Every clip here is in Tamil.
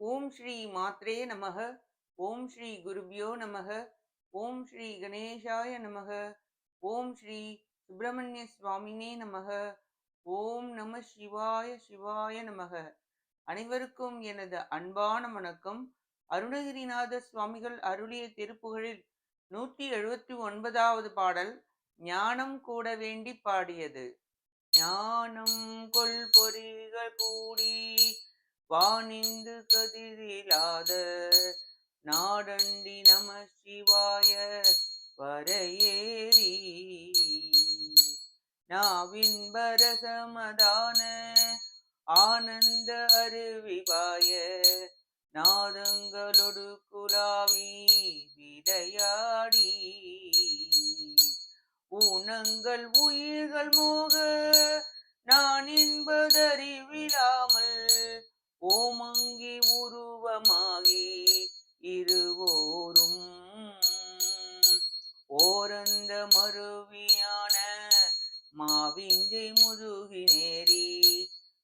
ஓம் ஸ்ரீ மாத்ரே நமக. ஓம் ஸ்ரீ குருபியோ நமக. ஓம் ஸ்ரீ கணேஷாய நமக. ஓம் ஸ்ரீ சுப்பிரமணிய சுவாமினே நமக. ஓம் நம சிவாய சிவாய நமக. அனைவருக்கும் எனது அன்பான வணக்கம். அருணகிரிநாத சுவாமிகள் அருளிய திருப்புகழில் நூற்றி எழுபத்தி ஒன்பதாவது பாடல் ஞானம் கூட வேண்டி பாடியது. ஞானம் கொள் பொறிகள் கூடி வானிந்து கதிரிலாத நாடண்டி நம சிவாய வரையேறி. நாவின் பரசமதான ஆனந்த அருவிவாய நாதங்களொடு குலாவி விளையாடி. ஊனங்கள் உயிர்கள் மோக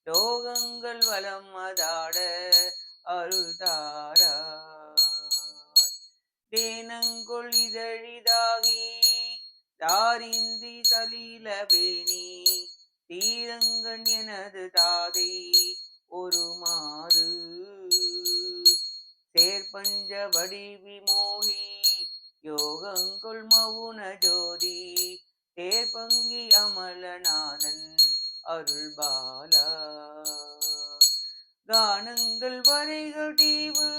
லோகங்கள் வலம் அதாட அருள்தாரா. தேனங்கொள் இதழிதாகி தாரிந்தி சலீல வேணி தீரங்கன் எனது தாதை ஒரு மாறு சேர்பஞ்ச வடிவி மோகி யோகங்கொள் மவுன ஜோதி தேர்பங்கி அமலநாதன் அருள் பாலா கானங்கள் வரைகள் தீவு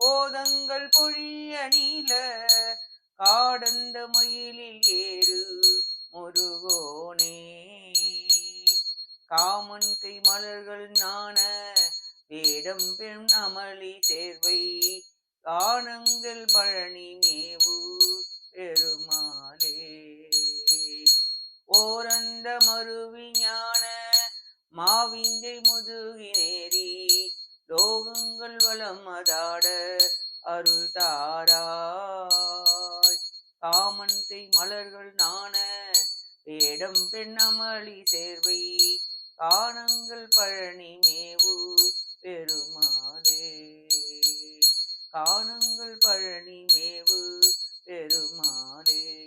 போதங்கள் பொழிய நீல காடந்த மயிலில் ஏறு முருகோனே. காமன் கை மலர்கள் நாண வேடம் பெண் அமளி தேர்வை கானங்கள் பழனி மேவு பெருமாளே. ஓரன் சேர்ந்த மறுவிஞான மாவிஞ்சை முதுகினேரி லோகங்கள் வளம் அதாட அருள் தாராய். காமன் கை மலர்கள் நாண வேடம் பெண் அமளி சேர்வை காணங்கள் பழனி மேவு பெருமாளே. காணங்கள் பழனி மேவு பெருமாளே.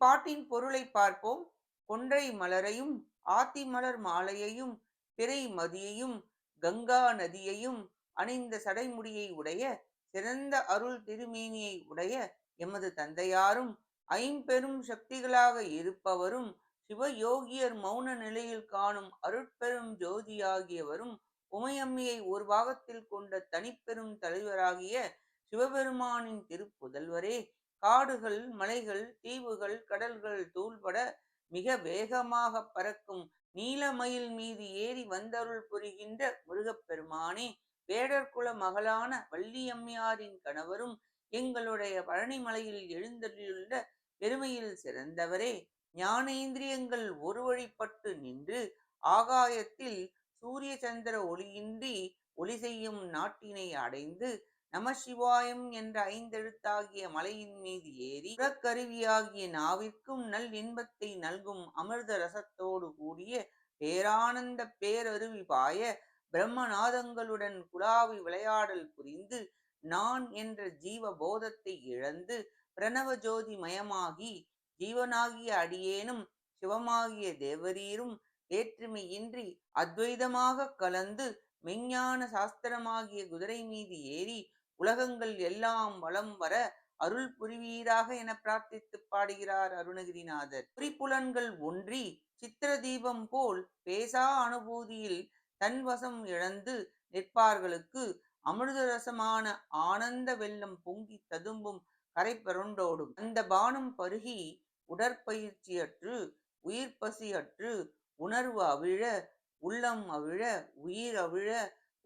இப்பாட்டின் பொருளை பார்ப்போம். கொன்றை மலரையும் ஆத்தி மலர் மாலையையும் பிறை மதியையும் கங்கா நதியையும் அணிந்த சடைமுடியை உடைய சிறந்த அருள் திருமேனியை உடைய எமது தந்தையாரும் ஐம்பெரும் சக்திகளாக இருப்பவரும் சிவயோகியர் மௌன நிலையில் காணும் அருட்பெரும் ஜோதியாகியவரும் உமையம்மையை ஒரு பாகத்தில் கொண்ட தனிப்பெரும் தலைவராகிய சிவபெருமானின் திருப்புதல்வரே காடுகள் மலைகள் தீவுகள் கடல்கள் தூள்பட மிக வேகமாக பறக்கும் நீலமயில் மீது ஏறி வந்தருள் புரிகின்ற முருகப்பெருமானே வேடர்குல மகளான வள்ளியம்மையாரின் கணவரும் எங்களுடைய பழனிமலையில் எழுந்தருளியுள்ள பெருமையில் சிறந்தவரே. ஞானேந்திரியங்கள் ஒரு வழிப்பட்டு நின்று ஆகாயத்தில் சூரிய சந்திர ஒளியின்றி ஒளி செய்யும் நாட்டினை அடைந்து நமசிவாயம் என்ற ஐந்தெழுத்தாகிய மலையின் மீது ஏறி புறக்கருவியாகிய நாவிற்கும் நல் இன்பத்தை நல்கும் அமிர்த ரசத்தோடு கூடிய பேரானந்த பேரருவி பாய பிரம்மநாதங்களுடன் குலாவி விளையாடல் புரிந்து நான் என்ற ஜீவ போதத்தை இழந்து பிரணவ ஜோதி மயமாகி ஜீவனாகிய அடியேனும் சிவமாகிய தேவரீரும் வேற்றுமையின்றி அத்வைதமாக கலந்து மெஞ்ஞான சாஸ்திரமாகிய குதிரை மீது ஏறி உலகங்கள் எல்லாம் வளம் வர அருள் புரிவீராக என பிரார்த்தித்து பாடுகிறார் அருணகிரிநாதர். குறிப்புலன்கள் ஒன்றி சித்திர தீபம் போல் பேசா அனுபூதியில் தன்வசம் இழந்து நிற்பார்களுக்கு அமிர்தரசமான ஆனந்த வெள்ளம் பொங்கி ததும்பும் கரை பெருண்டோடும் அந்த பானம் பருகி உடற்பயிற்சியற்று உயிர் பசியற்று உணர்வு அவிழ உள்ளம் அவிழ உயிர் அவிழ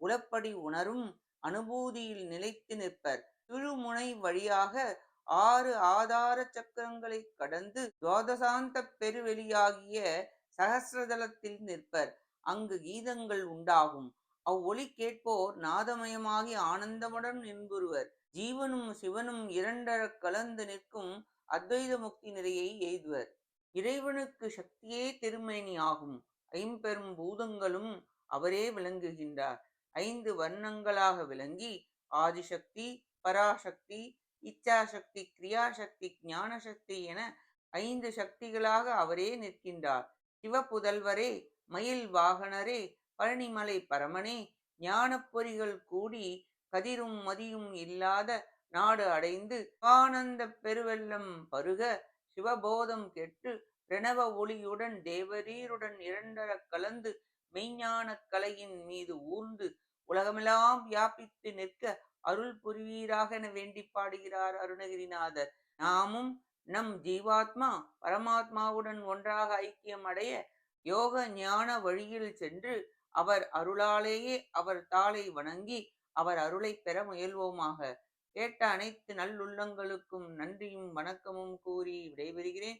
உளப்படி உணரும் அனுபூதியில் நிலைத்து நிற்பர். திருமுனை வழியாக ஆறு ஆதார சக்கரங்களை கடந்து துவாதசாந்த பெருவெளியாகிய சகசிரதலத்தில் நிற்பர். அங்கு கீதங்கள் உண்டாகும். அவ்வொளி கேட்போர் நாதமயமாகி ஆனந்தமுடன் நின்புறுவர் ஜீவனும் சிவனும் இரண்டற கலந்து நிற்கும் அத்வைத முக்தி நிலையை எய்துவர். இறைவனுக்கு சக்தியே திருமேனி ஆகும். ஐம்பெரும் பூதங்களும் அவரே விளங்குகின்றார். ஐந்து வர்ணங்களாக விளங்கி ஆதிசக்தி பராசக்தி இச்சாசக்தி கிரியாசக்தி ஞானசக்தி என ஐந்து சக்திகளாக அவரே நிற்கின்றார். சிவபுதல்வரே மயில் வாகனரே பழனிமலை பரமனே ஞானப்பொறிகள் கூடி கதிரும் மதியும் இல்லாத நாடு அடைந்து ஆனந்த பெருவெல்லம் பருக சிவபோதம் கெட்டு பிரணவ ஒளியுடன் தேவரீருடன் இரண்டர கலந்து மெய்ஞானக் கலையின் மீது ஊர்ந்து உலகமெல்லாம் வியாபித்து நிற்க அருள் புரிவீராக என வேண்டி பாடுகிறார் அருணகிரிநாதர். நாமும் நம் ஜீவாத்மா பரமாத்மாவுடன் ஒன்றாக ஐக்கியம் அடைய யோக ஞான வழியில் சென்று அவர் அருளாலேயே அவர் தாளை வணங்கி அவர் அருளை பெற முயல்வோமாக. கேட்ட அனைத்து நல்லுள்ளங்களுக்கும் நன்றியும் வணக்கமும் கூறி விடைபெறுகிறேன்.